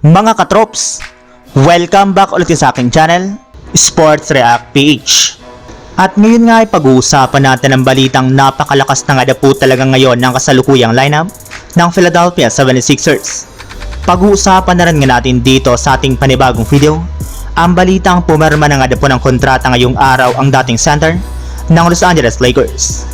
Mga katrops, welcome back ulit sa aking channel, Sports React PH. At ngayon nga ay pag-uusapan natin ang balitang napakalakas na nga po talaga ngayon ng kasalukuyang lineup ng Philadelphia 76ers. Pag-uusapan na rin nga natin dito sa ating panibagong video, ang balitang pumirma na nga po ng kontrata ngayong araw ang dating center ng Los Angeles Lakers.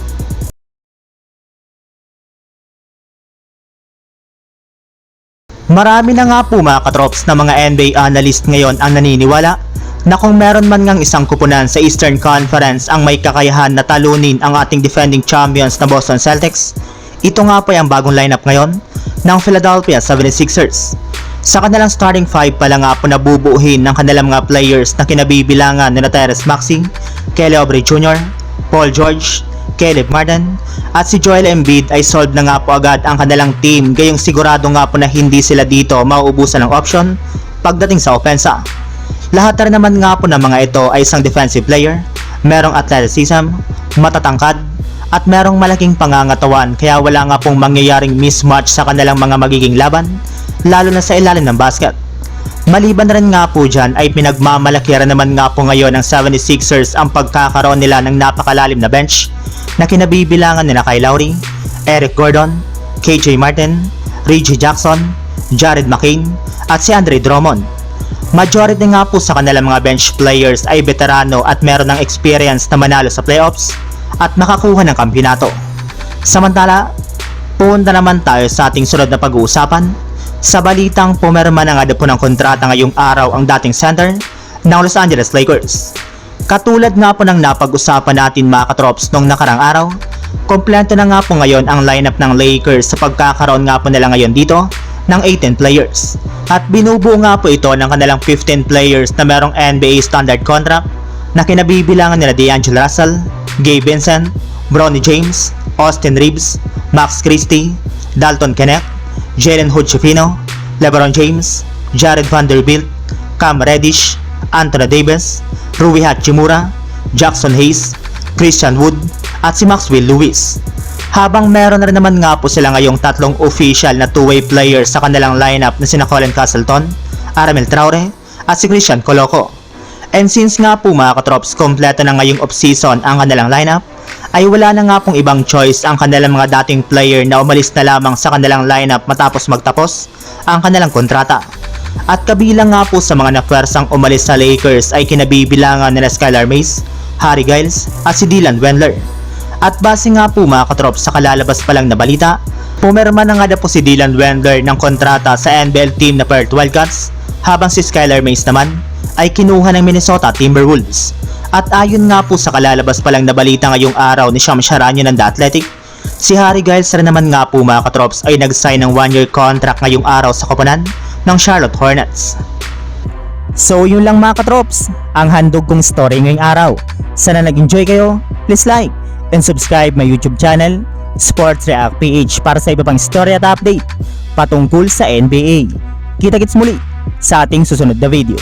Marami na nga po mga katrops na mga NBA analyst ngayon ang naniniwala na kung meron man ngang isang kupunan sa Eastern Conference ang may kakayahan na talunin ang ating defending champions na Boston Celtics, ito nga po ang bagong lineup ngayon ng Philadelphia 76ers. Sa kanilang starting five pa lang nga po nabubuuhin ng kanilang mga players na kinabibilangan ni Tyrese Maxey, Kelly Oubre Jr., Paul George, Caleb Martin at si Joel Embiid ay solved na nga po agad ang kanilang team gayong sigurado nga po na hindi sila dito mauubusan ng option pagdating sa opensa. Lahat na naman nga po ng mga ito ay isang defensive player, merong athleticism, matatangkad, at merong malaking pangangatawan kaya wala nga pong mangyayaring mismatch sa kanilang mga magiging laban, lalo na sa ilalim ng basket. Maliban rin nga po dyan ay pinagmamalaki rin naman nga po ngayon ng 76ers ang pagkakaroon nila ng napakalalim na bench na kinabibilangan nila kay Lowry, Eric Gordon, KJ Martin, Reggie Jackson, Jared McCain at si Andre Drummond. Majority nga po sa kanilang mga bench players ay veterano at meron ng experience na manalo sa playoffs at makakuha ng kampyonato. Samantala, punta naman tayo sa ating sunod na pag-uusapan sa balitang pumirma na nga po ng kontrata ngayong araw ang dating center ng Los Angeles Lakers. Katulad nga po ng napag-usapan natin mga katrops nung nakarang araw, kompleto na nga po ngayon ang lineup ng Lakers sa pagkakaroon nga po nila ngayon dito ng 18 players. At binubuo nga po ito ng kanilang 15 players na merong NBA standard contract na kinabibilangan nila D'Angelo Russell, Gabe Vincent, Bronny James, Austin Reeves, Max Christie, Dalton Kenneth, Jalen Hood-Schifino, LeBron James, Jared Vanderbilt, Cam Reddish, Anthony Davis, Rui Hachimura, Jackson Hayes, Christian Wood, at si Maxwell Lewis. Habang meron na rin naman nga po sila ngayong tatlong official na two-way players sa kanilang lineup na sina Colin Castleton, Aramel Traore, at si Christian Coloco. And since nga po mga katrops, kompleto na ngayong off-season ang kanilang lineup, ay wala na nga pong ibang choice ang kanilang mga dating player na umalis na lamang sa kanilang lineup matapos magtapos ang kanilang kontrata. At kabilang nga po sa mga napwersang umalis sa Lakers ay kinabibilangan nila Skylar Mays, Harry Giles at si Dylan Wendler. At base nga po mga katrop sa kalalabas pa lang na balita, pumirma na nga na po si Dylan Wendler ng kontrata sa NBL team na Perth Wildcats habang si Skylar Mays naman ay kinuha ng Minnesota Timberwolves. At ayon nga po sa kalalabas pa lang na balita ngayong araw ni Sham Sharanyo ng The Athletic, si Harry Giles rin naman nga po mga katrops ay nag-sign ng one-year contract ngayong araw sa koponan ng Charlotte Hornets. So yun lang mga katrops, ang handog kong story ngayong araw. Sana nag-enjoy kayo, please like and subscribe my YouTube channel, Sports React PH para sa iba pang story at update patungkol sa NBA. Kita-kits muli sa ating susunod na video.